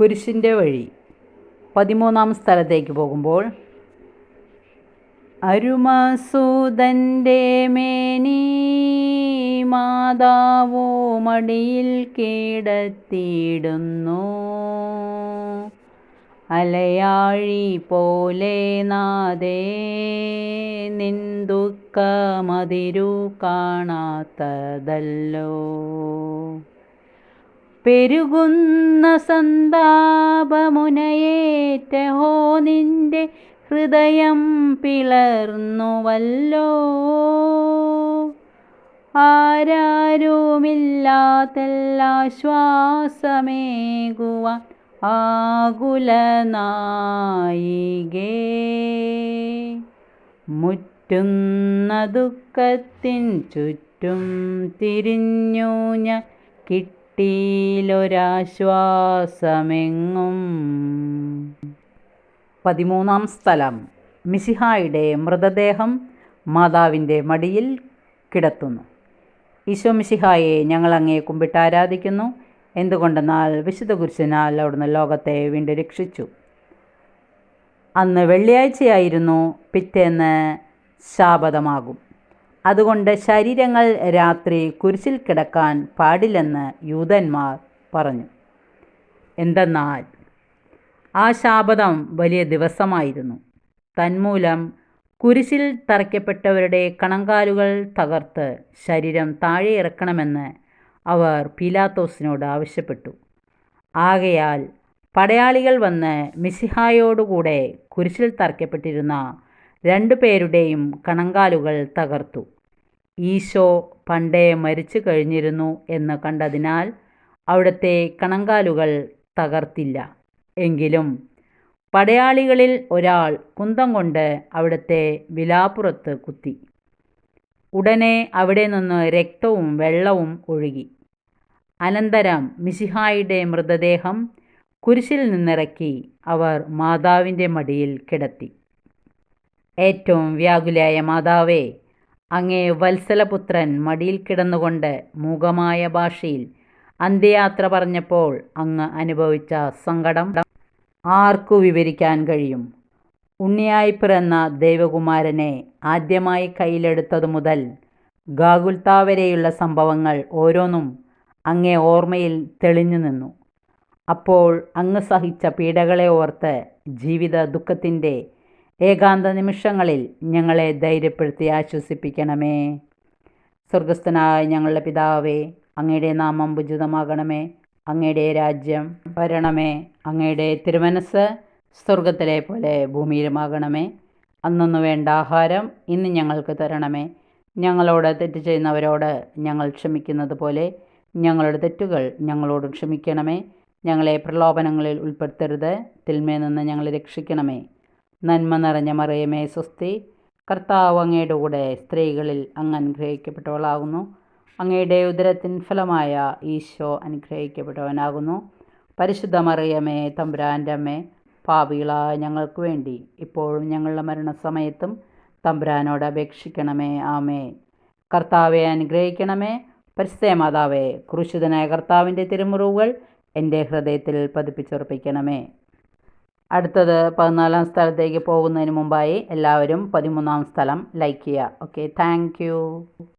കുരിശിന്റെ വഴി പതിമൂന്നാം സ്ഥലത്തേക്ക് പോകുമ്പോൾ അരുമസൂതന്റെ മേനി മാതാവോ മടിയിൽ കിടത്തിയിടുന്നു. അലയാഴി പോലെ നാദേ നിന്ദുക്കമതിരു കാണാത്തതല്ലോ. പെരുകുന്ന സന്താപമുനയേറ്റഹോ നിന്റെ ഹൃദയം പിളർന്നുവല്ലോ. ആരാരുമില്ലാത്തെല്ലാശ്വാസമേകുവാൻ ആകുലനായികേ. മുറ്റുന്ന ദുഃഖത്തിൻ ചുറ്റും തിരിഞ്ഞു ഞാൻ കിട്ടിയിലൊരാശ്വാസമെങ്ങും. പതിമൂന്നാം സ്ഥലം. മിസിഹായുടെ മൃതദേഹം മാതാവിന്റെ മടിയിൽ കിടത്തുന്നു. ഈശോ മിസിഹായെ ഞങ്ങൾ അങ്ങേ കുമ്പിട്ട് ആരാധിക്കുന്നു. എന്തുകൊണ്ടെന്നാൽ വിശുദ്ധ കുരിശനാൽ അവിടുന്ന് ലോകത്തെ വീണ്ടും രക്ഷിച്ചു. അന്ന് വെള്ളിയാഴ്ചയായിരുന്നു പിറ്റേന്ന് ശാപതമാകും. അതുകൊണ്ട് ശരീരങ്ങൾ രാത്രി കുരിശിൽ കിടക്കാൻ പാടില്ലെന്ന് യൂതന്മാർ പറഞ്ഞു. എന്തെന്നാൽ ആ ശാപതം വലിയ ദിവസമായിരുന്നു. തന്മൂലം കുരിശിൽ തറയ്ക്കപ്പെട്ടവരുടെ കണങ്കാലുകൾ തകർത്ത് ശരീരം താഴെ ഇറക്കണമെന്ന് അവർ പീലാത്തോസിനോട് ആവശ്യപ്പെട്ടു. ആകയാൽ പടയാളികൾ വന്ന് മിസിഹായോടുകൂടെ കുരിശിൽ തറയ്ക്കപ്പെട്ടിരുന്ന രണ്ടു പേരുടെയും കണങ്കാലുകൾ തകർത്തു. ഈശോ പണ്ടേ മരിച്ചു കഴിഞ്ഞിരുന്നു എന്ന് കണ്ടതിനാൽ അവിടുത്തെ കണങ്കാലുകൾ തകർത്തില്ല. എങ്കിലും പടയാളികളിൽ ഒരാൾ കുന്തം കൊണ്ട് അവിടുത്തെ വിലാപ്പുറത്ത് കുത്തി. ഉടനെ അവിടെ നിന്ന് രക്തവും വെള്ളവും ഒഴുകി. അനന്തരം മിശിഹായുടെ മൃതദേഹം കുരിശിൽ നിന്നിറക്കി അവർ മാതാവിന്റെ മടിയിൽ കിടത്തി. ഏറ്റവും വ്യാകുലയായ മാതാവേ അങ്ങേ വത്സലപുത്രൻ മടിയിൽ കിടന്നുകൊണ്ട് മൂകമായ ഭാഷയിൽ അന്ത്യയാത്ര പറഞ്ഞപ്പോൾ അങ്ങ് അനുഭവിച്ച സങ്കടം ആർക്കു വിവരിക്കാൻ കഴിയും? ഉണ്ണിയായി പിറന്ന ദേവകുമാരനെ ആദ്യമായി കയ്യിലെടുത്തതു മുതൽ ഗാഗുൽത്ത വരെയുള്ള സംഭവങ്ങൾ ഓരോന്നും അങ്ങേ ഓർമ്മയിൽ തെളിഞ്ഞു നിന്നു. അപ്പോൾ അങ്ങ് സഹിച്ച പീഡകളെ ഓർത്ത് ജീവിത ദുഃഖത്തിന്റെ ഏകാന്ത നിമിഷങ്ങളിൽ ഞങ്ങളെ ധൈര്യപ്പെടുത്തി ആശ്വസിപ്പിക്കണമേ. സ്വർഗസ്ഥനായ ഞങ്ങളുടെ പിതാവേ അങ്ങയുടെ നാമം ഉചിതമാകണമേ. അങ്ങയുടെ രാജ്യം വരണമേ. അങ്ങയുടെ തിരുമനസ് സ്വർഗത്തിലെ പോലെ ഭൂമിയിലുമാകണമേ. അന്നൊന്നു വേണ്ട ആഹാരം ഇന്ന് ഞങ്ങൾക്ക് തരണമേ. ഞങ്ങളോട് തെറ്റ് ചെയ്യുന്നവരോട് ഞങ്ങൾ ക്ഷമിക്കുന്നത് പോലെ ഞങ്ങളുടെ തെറ്റുകൾ ഞങ്ങളോട് ക്ഷമിക്കണമേ. ഞങ്ങളെ പ്രലോഭനങ്ങളിൽ ഉൾപ്പെടുത്തരുത്. തിന്മയിൽ നിന്ന് ഞങ്ങളെ രക്ഷിക്കണമേ. നന്മ നിറഞ്ഞ മറിയമേ സ്വസ്തി. കർത്താവ് അങ്ങയുടെ കൂടെ സ്ത്രീകളിൽ അങ്ങ് അനുഗ്രഹിക്കപ്പെട്ടവളാകുന്നു. അങ്ങയുടെ ഉദരത്തിൻ ഫലമായ ഈശോ അനുഗ്രഹിക്കപ്പെട്ടവനാകുന്നു. പരിശുദ്ധ മറിയമേ തമ്പുരാന്റെ അമ്മേ പാപികളായ ഞങ്ങൾക്ക് വേണ്ടി ഇപ്പോഴും ഞങ്ങളുടെ മരണസമയത്തും തമ്പുരാനോട് അപേക്ഷിക്കണമേ ആമേ കർത്താവെ അനുഗ്രഹിക്കണമേ. പരിസ്ഥയ മാതാവേ ക്രൂശിതനായ കർത്താവിന്റെ തിരുമുറിവുകൾ എന്റെ ഹൃദയത്തിൽ പതിപ്പിച്ചുറപ്പിക്കണമേ. അടുത്തത് പതിനാലാം സ്ഥലത്തേക്ക് പോകുന്നതിന് മുമ്പായി എല്ലാവരും പതിമൂന്നാം സ്ഥലം ലൈക്ക് ചെയ്യുക. Okay thank